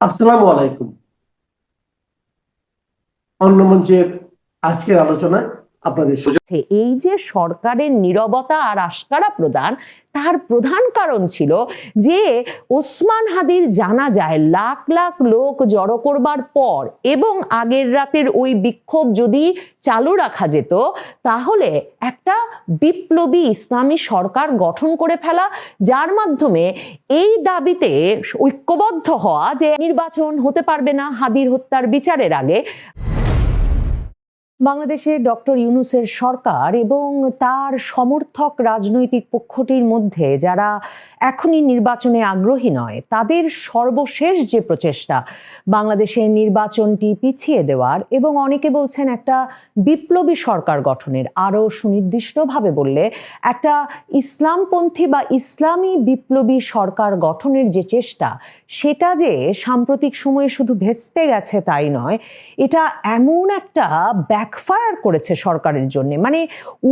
আসসালামু আলাইকুম। অন্য মঞ্চের আজকের আলোচনায় আপনাদের এই যে সরকারের নীরবতা আর আশকারা প্রদান, তার প্রধান কারণ ছিল যে ওসমান হাদির জানা যায় লাখ লাখ লোক জড়ো করবার পর এবং আগের রাতের ওই বিক্ষোভ যদি চালু রাখা যেত, তাহলে একটা বিপ্লবী ইসলামী সরকার গঠন করে ফেলা, যার মাধ্যমে এই দাবিতে ঐক্যবদ্ধ হওয়া যে নির্বাচন হতে পারবে না হাদির হত্যার বিচারের আগে বাংলাদেশে ডক্টর ইউনুসের সরকার এবং তার সমর্থক রাজনৈতিক পক্ষটির মধ্যে যারা এখনই নির্বাচনে আগ্রহী নয়, তাদের সর্বশেষ যে প্রচেষ্টা বাংলাদেশের নির্বাচনটি পিছিয়ে দেওয়ার এবং অনেকে বলছেন একটা বিপ্লবী সরকার গঠনের আরও সুনির্দিষ্টভাবে বললে একটা ইসলামপন্থী বা ইসলামী বিপ্লবী সরকার গঠনের যে চেষ্টা, সেটা যে সাম্প্রতিক সময়ে শুধু ভেস্তে গেছে তাই নয়, এটা এমন একটা ব্যাকফায়ার করেছে সরকারের জন্য। মানে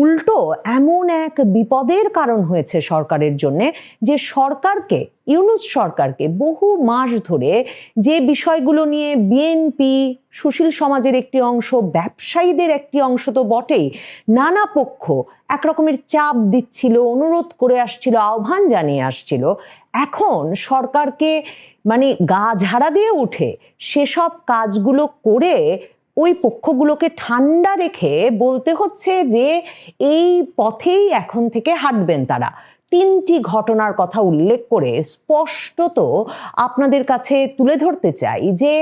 উল্টো এমন এক বিপদের কারণ হয়েছে সরকারের জন্য যে সরকারকে, ইউনুস সরকারকে বহু মাস ধরে যে বিষয়গুলো নিয়ে বিএনপি, সুশীল সমাজের একটি অংশ, ব্যবসায়ীদের একটি অংশ তো বটেই, নানা পক্ষ একরকমের চাপ দিচ্ছিল, অনুরোধ করে আসছিল, আহ্বান জানিয়ে আসছিল। এখন সরকারকে মানে গা ঝাড়া দিয়ে উঠে সেসব কাজগুলো করে ওই পক্ষগুলোকে ঠান্ডা রেখে বলতে হচ্ছে যে এই পথেই এখন থেকে হাঁটবেন তারা। তিনটি ঘটনার কথা উল্লেখ করে স্পষ্টত আপনাদের কাছে তুলে ধরতে চাই যে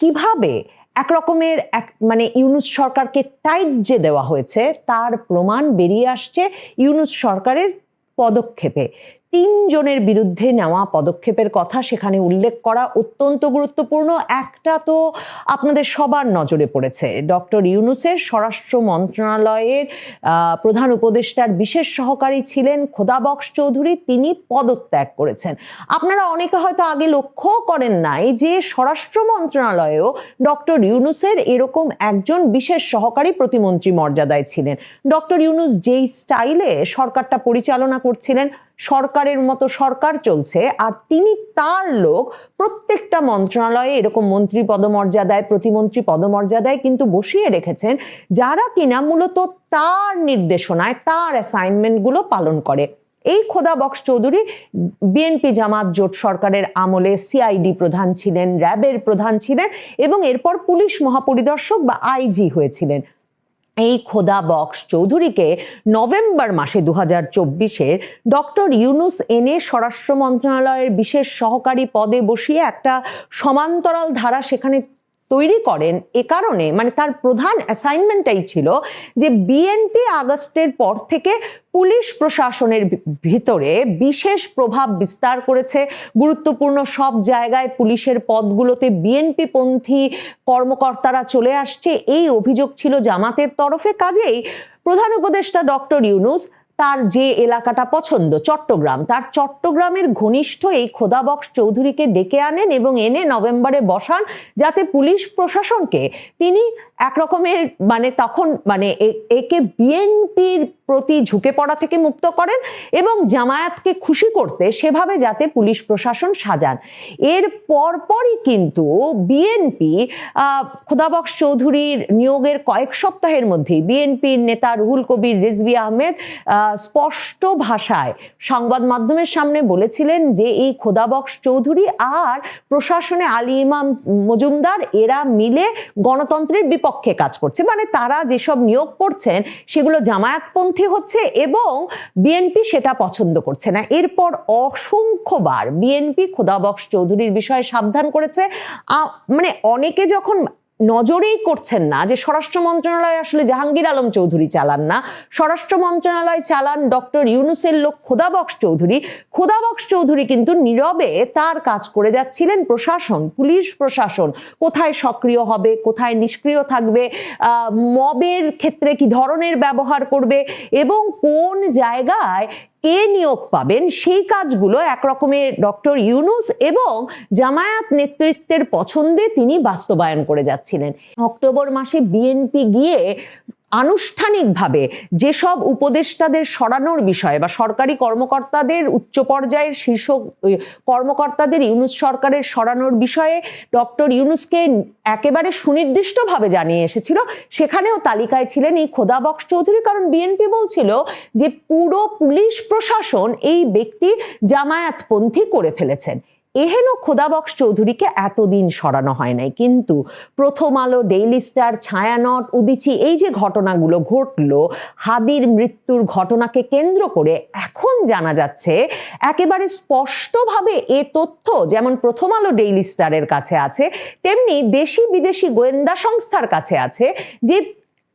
কীভাবে এক রকমের এক মানে ইউনুস সরকারকে টাইট যে দেওয়া হয়েছে, তার প্রমাণ বেরিয়ে আসছে ইউনুস সরকারের পদক্ষেপে। তিনজনের বিরুদ্ধে নেওয়া পদক্ষেপের কথা সেখানে উল্লেখ করা অত্যন্ত গুরুত্বপূর্ণ। একটা তো আপনাদের সবার নজরে পড়েছে। ডক্টর ইউনুসের স্বরাষ্ট্র মন্ত্রণালয়ের প্রধান উপদেষ্টার বিশেষ সহকারী ছিলেন খোদাবক্স চৌধুরী। তিনি পদত্যাগ করেছেন। আপনারা অনেকে হয়তো আগে লক্ষ্য করেন নাই যে স্বরাষ্ট্র মন্ত্রণালয়েও ডক্টর ইউনুসের এরকম একজন বিশেষ সহকারী প্রতিমন্ত্রী মর্যাদায় ছিলেন। ডক্টর ইউনুস যেই স্টাইলে সরকারটা পরিচালনা করছিলেন সরকারের মতো সরকার চলছে, আর তিনি তার লোক প্রত্যেকটা মন্ত্রণালয়ে এরকম মন্ত্রী পদমর্যাদায়, প্রতিমন্ত্রী পদমর্যাদায় কিন্তু বসিয়ে রেখেছেন, যারা কিনা মূলত তার নির্দেশনায়, তার অ্যাসাইনমেন্টগুলো পালন করে। এই খোদা বক্স চৌধুরী বিএনপি জামাত জোট সরকারের আমলে সিআইডি প্রধান ছিলেন, র্যাবের প্রধান ছিলেন এবং এরপর পুলিশ মহাপরিদর্শক বা আইজি হয়েছিলেন। এই খোদা বক্স চৌধুরীকে নভেম্বর মাসে দু হাজার চব্বিশের ডক্টর ইউনুস এনে স্বরাষ্ট্র মন্ত্রণালয়ের বিশেষ সহকারী পদে বসিয়ে একটা সমান্তরাল ধারা সেখানে তৈরি করেন এ কারণে মানে তার প্রধান অ্যাসাইনমেন্টটাই ছিল যে বিএনপি আগস্টের পর থেকে পুলিশ প্রশাসনের ভিতরে বিশেষ প্রভাব বিস্তার করেছে। গুরুত্বপূর্ণ সব জায়গায় পুলিশের পদগুলোতে বিএনপি পন্থী কর্মকর্তারা চলে আসছে। এই অভিযোগ ছিল জামাতের তরফে। কাজেই প্রধান উপদেষ্টা ডক্টর ইউনুস তার যে এলাকাটা পছন্দ চট্টগ্রাম। তার চট্টগ্রামের ঘনিষ্ঠ এই খোদাবক্স চৌধুরীকে ডেকে আনেন এবং এনে নভেম্বরে বসান যাতে পুলিশ প্রশাসনকে তিনি একরকমের মানে তখন মানে একে বিএনপির প্রতি ঝুঁকে পড়া থেকে মুক্ত করেন এবং জামায়াতকে খুশি করতে সেভাবে যাতে পুলিশ প্রশাসন সাজান। এর পরপরই কিন্তু বিএনপি খোদাবক্স চৌধুরীর নিয়োগের কয়েক সপ্তাহের মধ্যেই বিএনপির নেতা রুহুল কবির রিজভি আহমেদ আহ, স্পষ্ট ভাষায় সংবাদ মাধ্যমের সামনে বলেছিলেন যে এই খোদাবক্স চৌধুরী আর প্রশাসনে আলী ইমাম মজুমদার, এরা মিলে গণতন্ত্রের বিপক্ষে কাজ করছে। মানে তারা যেসব নিয়োগ করছেন, সেগুলো জামায়াতপন্থী হচ্ছে এবং বিএনপি সেটা পছন্দ করছে না। এরপর অসংখ্যবার বিএনপি খোদাবক্স চৌধুরীর বিষয়ে সাবধান করেছে। মানে অনেকে যখন নজরেই করছেন না যে স্বরাষ্ট্র মন্ত্রণালয় আসলে জাহাঙ্গীর আলম চৌধুরী চালান না। স্বরাষ্ট্র মন্ত্রণালয় চালান ডক্টর ইউনুসের লোক খোদাবক্স চৌধুরী। খোদাবক্স চৌধুরী কিন্তু নীরবে তার কাজ করে যাচ্ছিলেন প্রশাসন, পুলিশ প্রশাসন। কোথায় সক্রিয় হবে, কোথায় নিষ্ক্রিয় থাকবে মবের ক্ষেত্রে কি ধরনের ব্যবহার করবে এবং কোন জায়গায় কে নিয়োগ পাবেন? সেই কাজগুলো একরকমের ডক্টর ইউনুস এবং জামায়াত নেতৃত্বের পছন্দে তিনি বাস্তবায়ন করে যাচ্ছিলেন। অক্টোবর মাসে বিএনপি গিয়ে আনুষ্ঠানিকভাবে যেসব উপদেষ্টাদের সরানোর বিষয়ে বা সরকারি কর্মকর্তাদের উচ্চ পর্যায়ের শীর্ষ কর্মকর্তাদের ইউনুস সরকারের সরানোর বিষয়ে ডক্টর ইউনুসকে একেবারে সুনির্দিষ্টভাবে জানিয়ে এসেছিল। সেখানেও তালিকায় ছিলেন এই খোদাবক্স চৌধুরী। কারণ বিএনপি বলছিল যে পুরো পুলিশ প্রশাসন এই ব্যক্তি জামায়াতপন্থী করে ফেলেছেন। এহেন খোদাবক্স চৌধুরীকে এতদিন সরানো হয় নাই। কিন্তু প্রথম আলো ডেইলি স্টার ছায়ানট, উদিচি, এই যে ঘটনাগুলো ঘটলো, হাদির মৃত্যুর ঘটনাকে কেন্দ্র করে এখন জানা যাচ্ছে, একেবারে স্পষ্টভাবে এ তথ্য যেমন প্রথম আলো ডেইলি স্টারের কাছে আছে, তেমনি দেশি বিদেশি গোয়েন্দা সংস্থার কাছে আছে যে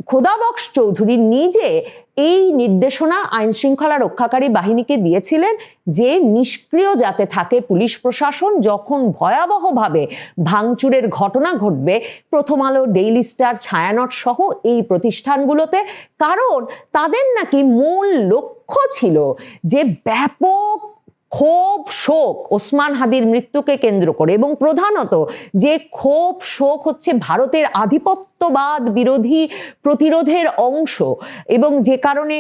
খোদাবক্স চৌধুরী নিজে এই নির্দেশনা আইন শৃঙ্খলা রক্ষাকারী বাহিনীকে দিয়েছিলেন যে নিষ্ক্রিয় যাতে থাকে পুলিশ প্রশাসন যখন ভয়াবহভাবে ভাঙচুরের ঘটনা ঘটবে, প্রথম আলো, ডেইলি স্টার, ছায়ানট সহ এই প্রতিষ্ঠানগুলোতে, কারণ তাদের নাকি মূল লক্ষ্য ছিল যে ব্যাপক ক্ষোভ, শোক ওসমান হাদির মৃত্যুকে কেন্দ্র করে এবং প্রধানত যে ক্ষোভ, শোক হচ্ছে ভারতের আধিপত্যবাদ বিরোধী প্রতিরোধের অংশ এবং যে কারণে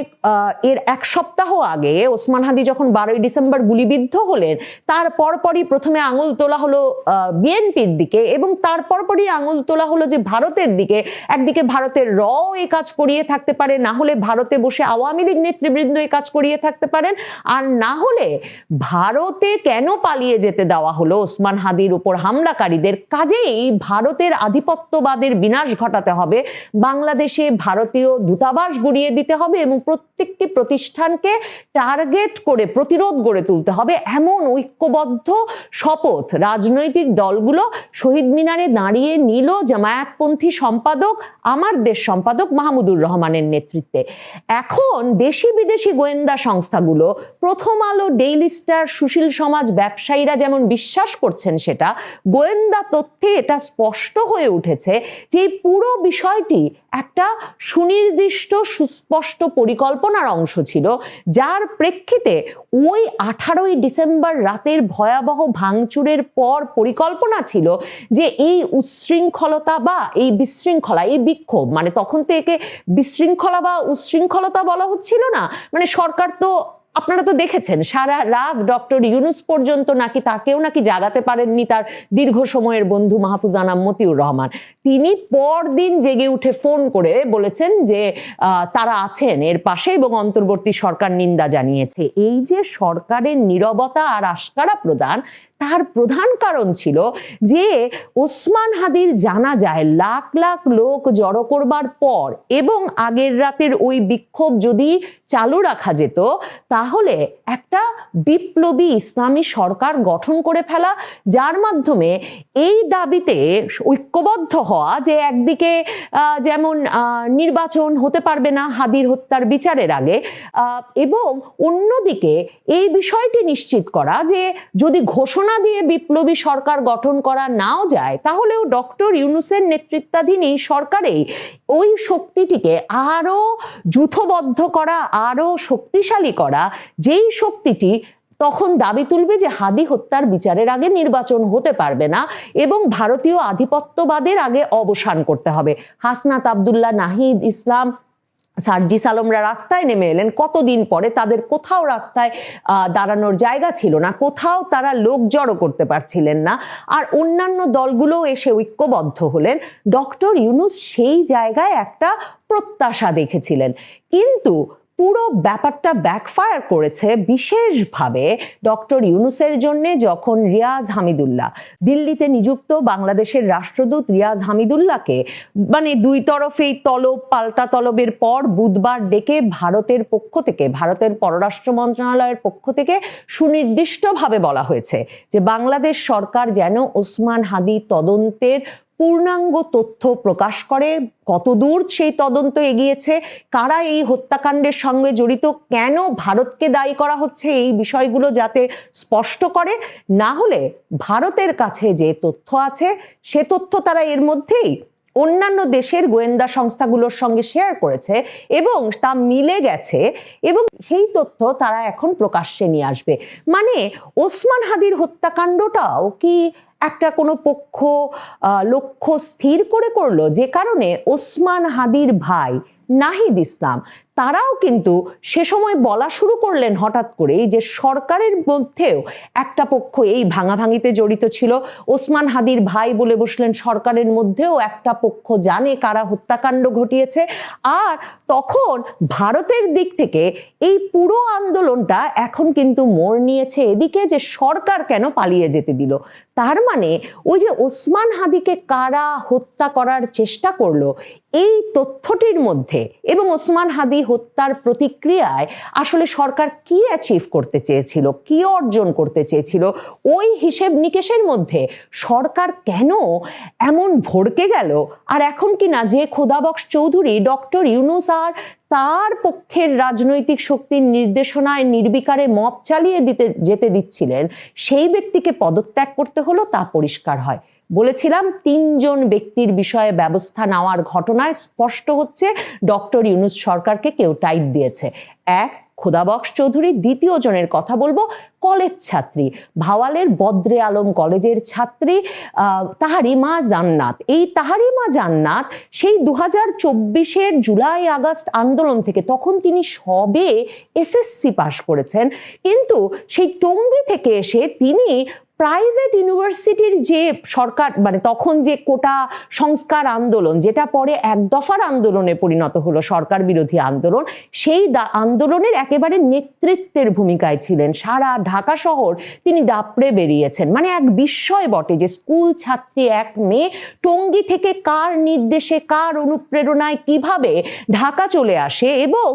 এর এক সপ্তাহ আগে ওসমান হাদি যখন বারোই ডিসেম্বর গুলিবিদ্ধ হলেন, তার পরপরই প্রথমে আঙুল তোলা হলো বিএনপির দিকে এবং তার পরপরই আঙুল তোলা হলো যে ভারতের দিকে। একদিকে ভারতের র এ কাজ করিয়ে থাকতে পারে, না হলে ভারতে বসে আওয়ামী লীগ নেতৃবৃন্দ এই কাজ করিয়ে থাকতে পারেন। আর না হলে ভারতে কেন পালিয়ে যেতে দেওয়া হলো? ওসমান হাদির উপর হামলাকারীদের কাজেই ভারতের আধিপত্যবাদের বিনাশ ঘটাতে হবে। বাংলাদেশে ভারতীয় দূতাবাস গড়িয়ে দিতে হবে এবং প্রত্যেকটি প্রতিষ্ঠানকে টার্গেট করে, প্রতিরোধ গড়ে তুলতে হবে এমন ঐক্যবদ্ধ শপথ রাজনৈতিক দলগুলো শহীদ মিনারে দাঁড়িয়ে নিল জামায়াতপন্থী সম্পাদক, আমার দেশ সম্পাদক মাহমুদুর রহমানের নেতৃত্বে। এখন দেশি বিদেশি গোয়েন্দা সংস্থাগুলো প্রথম আলো ডেইলি সুশীল সমাজ, ব্যবসায়ীরা যেমন বিশ্বাস করছেন সেটা, গোয়েন্দা তথ্যে এটা স্পষ্ট হয়ে উঠেছে যে এই পুরো বিষয়টি একটা সুনির্দিষ্ট, সুস্পষ্ট পরিকল্পনার অংশ ছিল, যার প্রেক্ষিতে ওই আঠারোই ডিসেম্বর রাতের ভয়াবহ ভাঙচুরের পর পরিকল্পনা ছিল যে এই উচ্ছৃঙ্খলতা বা এই বিশৃঙ্খলা, এই বিক্ষোভ মানে তখন তো একে বিশৃঙ্খলা বা উচ্ছৃঙ্খলতা বলা হচ্ছিল না মানে সরকার তো আপনারা তো দেখেছেন, সারা রাত ডক্টর ইউনুস পর্যন্ত নাকি তাকেও নাকি জাগাতে পারেননি তার দীর্ঘ সময়ের বন্ধু মাহফুজ আনাম মতিউর রহমান। তিনি পরদিন জেগে উঠে ফোন করে বলেছেন যে তারা আছেন এর পাশে এবং অন্তর্বর্তী সরকার নিন্দা জানিয়েছে। এই যে সরকারের নিরবতা আর আশকারা প্রদান তার প্রধান কারণ ছিল যে ওসমান হাদির জানা যায় লাখ লাখ লোক জড়ো করবার পর এবং আগের রাতের ওই বিক্ষোভ যদি চালু রাখা যেত, তাহলে একটা বিপ্লবী ইসলামী সরকার গঠন করে ফেলা, যার মাধ্যমে এই দাবিতে ঐক্যবদ্ধ হওয়া যে একদিকে যেমন নির্বাচন হতে পারবে না হাদির হত্যার বিচারের আগে এবং অন্যদিকে এই বিষয়টি নিশ্চিত করা যে যদি ঘোষণা দিয়ে বিপ্লবী সরকার গঠন করা নাও যায়, তাহলেও ডক্টর ইউনুসের নেতৃত্বাধীন এই সরকারেই ওই শক্তিটিকে আরও যূথবদ্ধ করা আরও শক্তিশালী করা, যেই শক্তিটি তখন দাবি তুলবে যে হাদি হত্যার বিচারের আগে নির্বাচন হতে পারবে না এবং ভারতীয় আধিপত্যবাদের আগে অবসান করতে হবে। হাসনাত আবদুল্লাহ নাহিদ ইসলাম সার্জিস আলমরা রাস্তায় নেমে এলেন। কতদিন পরে তাদের কোথাও রাস্তায় দাঁড়ানোর জায়গা ছিল না, কোথাও তারা লোক জড়ো করতে পারছিলেন না। আর অন্যান্য দলগুলো এসে ঐক্যবদ্ধ হলেন। ডক্টর ইউনুস সেই জায়গায় একটা প্রত্যাশা দেখেছিলেন। কিন্তু পুরো ব্যাপারটা ব্যাকফায়ার করেছে বিশেষভাবে ডক্টর ইউনুসের জন্য যখন রিয়াজ হামিদুল্লাহ, দিল্লিতে নিযুক্ত বাংলাদেশের রাষ্ট্রদূত রিয়াজ হামিদুল্লাহকে মানে দুই তরফেই তলব পাল্টা তলবের পর বুধবার ডেকে ভারতের পক্ষ থেকে, ভারতের পররাষ্ট্র মন্ত্রণালয়ের পক্ষ থেকে সুনির্দিষ্টভাবে বলা হয়েছে যে বাংলাদেশ সরকার যেন ওসমান হাদি তদন্তের পূর্ণাঙ্গ তথ্য প্রকাশ করে? কতদূর সেই তদন্ত এগিয়েছে? কারা এই হত্যাকাণ্ডের সঙ্গে জড়িত? কেন ভারতকে দায়ী করা হচ্ছে এই বিষয়গুলো যাতে স্পষ্ট করে? না হলে ভারতের কাছে যে তথ্য আছে, সে তথ্য তারা এর মধ্যেই অন্যান্য দেশের গোয়েন্দা সংস্থাগুলোর সঙ্গে শেয়ার করেছে এবং তা মিলে গেছে এবং সেই তথ্য তারা এখন প্রকাশ্যে নিয়ে আসবে। মানে ওসমান হাদির হত্যাকাণ্ডটাও কি একটা কোনো পক্ষ লক্ষ্য স্থির করে করল যে কারণে ওসমান হাদির ভাই নাহিদ ইসলাম তারাও কিন্তু সে সময় বলা শুরু করলেন হঠাৎ করেই যে সরকারের মধ্যেও একটা পক্ষ এই ভাঙাভাঙিতে জড়িত ছিল। ওসমান হাদির ভাই বলে বসলেন, সরকারের মধ্যেও একটা পক্ষ জানে কারা হত্যাকাণ্ড ঘটিয়েছে। আর তখন ভারতের দিক থেকে এই পুরো আন্দোলনটা এখন কিন্তু মোড় নিয়েছে এদিকে যে সরকার কেন পালিয়ে যেতে দিল। তার মানে ওই যে ওসমান হাদিকে কারা হত্যা করার চেষ্টা করল, এই তথ্যটির মধ্যে এবং ওসমান হাদি হত্যার প্রতিক্রিয়ায় আসলে সরকার কি অ্যাচিভ করতে চেয়েছিল, কি অর্জন করতে চেয়েছিল, ওই হিসেব নিকেশের মধ্যে সরকার কেন এমন ভড়কে গেল? আর এখন কি না যে খোদাবক্স চৌধুরী ডক্টর ইউনুস আর তার পক্ষের রাজনৈতিক শক্তির নির্দেশনায় নির্বিকারে মপ চালিয়ে দিতে, যেতে দিচ্ছিলেন, সেই ব্যক্তিকে পদত্যাগ করতে হলো তা পরিষ্কার হয়। বলেছিলাম তিনজন ব্যক্তির বিষয়ে ব্যবস্থা নেওয়ার ঘটনায় স্পষ্ট হচ্ছে ডক্টর ইউনুস সরকারকে কেউ টাইট দিয়েছে। এক খোদাবক্স চৌধুরী দ্বিতীয় জনের কথা বলব কলেজ ছাত্রী ভাওয়ালের বদ্রে আলম কলেজের ছাত্রী আহ, তাহারিমা জান্নাত। এই তাহারিমা জান্নাত সেই দু হাজার চব্বিশের জুলাই আগস্ট আন্দোলন থেকে তখন তিনি সবে এসএসসি পাশ করেছেন। কিন্তু সেই টঙ্গী থেকে এসে তিনি প্রাইভেট ইউনিভার্সিটির যে সরকার মানে তখন যে কোটা সংস্কার আন্দোলন, যেটা পরে এক দফার আন্দোলনে পরিণত হলো সরকার বিরোধী আন্দোলন, সেই আন্দোলনের একেবারে নেতৃত্বের ভূমিকায় ছিলেন। সারা ঢাকা শহর তিনি দাপড়ে বেরিয়েছেন। মানে এক বিস্ময় বটে যে স্কুল ছাত্রী এক মেয়ে টঙ্গী থেকে কার নির্দেশে, কার অনুপ্রেরণায় কীভাবে ঢাকা চলে আসে এবং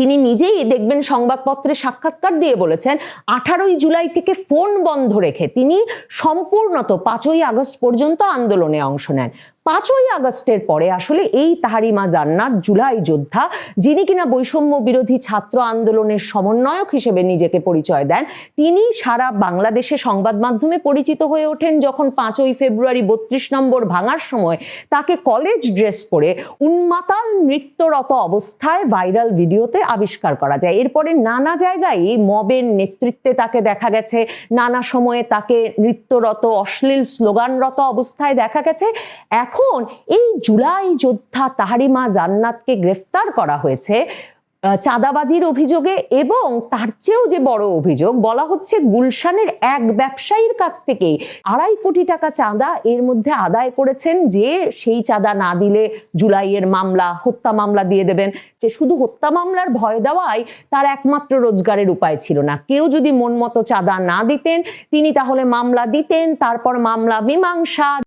তিনি নিজেই দেখবেন সংবাদপত্রে সাক্ষাৎকার দিয়ে বলেছেন, আঠারোই জুলাই থেকে ফোন বন্ধ রেখে তিনি সম্পূর্ণত পাঁচই আগস্ট পর্যন্ত আন্দোলনে অংশ নেন। পাঁচই আগস্টের পরে আসলে এই তাহারিমা জান্নাত জুলাই যোদ্ধা, যিনি কিনা বৈষম্য বিরোধী ছাত্র আন্দোলনের সমন্বয়ক হিসেবে নিজেকে পরিচয় দেন, তিনি সারা বাংলাদেশে সংবাদ মাধ্যমে পরিচিত হয়ে ওঠেন যখন পাঁচই ফেব্রুয়ারি বত্রিশ নম্বর ভাঙার সময় তাকে কলেজ ড্রেস পরে উন্মাতাল নৃত্যরত অবস্থায় ভাইরাল ভিডিওতে আবিষ্কার করা যায়। এরপরে নানা জায়গায় মবের নেতৃত্বে তাকে দেখা গেছে, নানা সময়ে তাকে নৃত্যরত, অশ্লীল স্লোগানরত অবস্থায় দেখা গেছে। এখন এই জুলাই যোদ্ধা তাহারিমা জান্নাতকে গ্রেফতার করা হয়েছে চাঁদাবাজির অভিযোগে এবং তার চেয়েও যে বড় অভিযোগ, বলা হচ্ছে গুলশানের এক ব্যবসায়ীর কাছ থেকে আড়াই কোটি টাকা চাঁদা এর মধ্যে আদায় করেছেন যে সেই চাঁদা না দিলে জুলাইয়ের মামলা, হত্যা মামলা দিয়ে দেবেন। যে শুধু হত্যা মামলার ভয় দেওয়াই তার একমাত্র রোজগারের উপায় ছিল না। কেউ যদি মন মতো চাঁদা না দিতেন, তিনি তাহলে মামলা দিতেন, তারপর মামলা মীমাংসা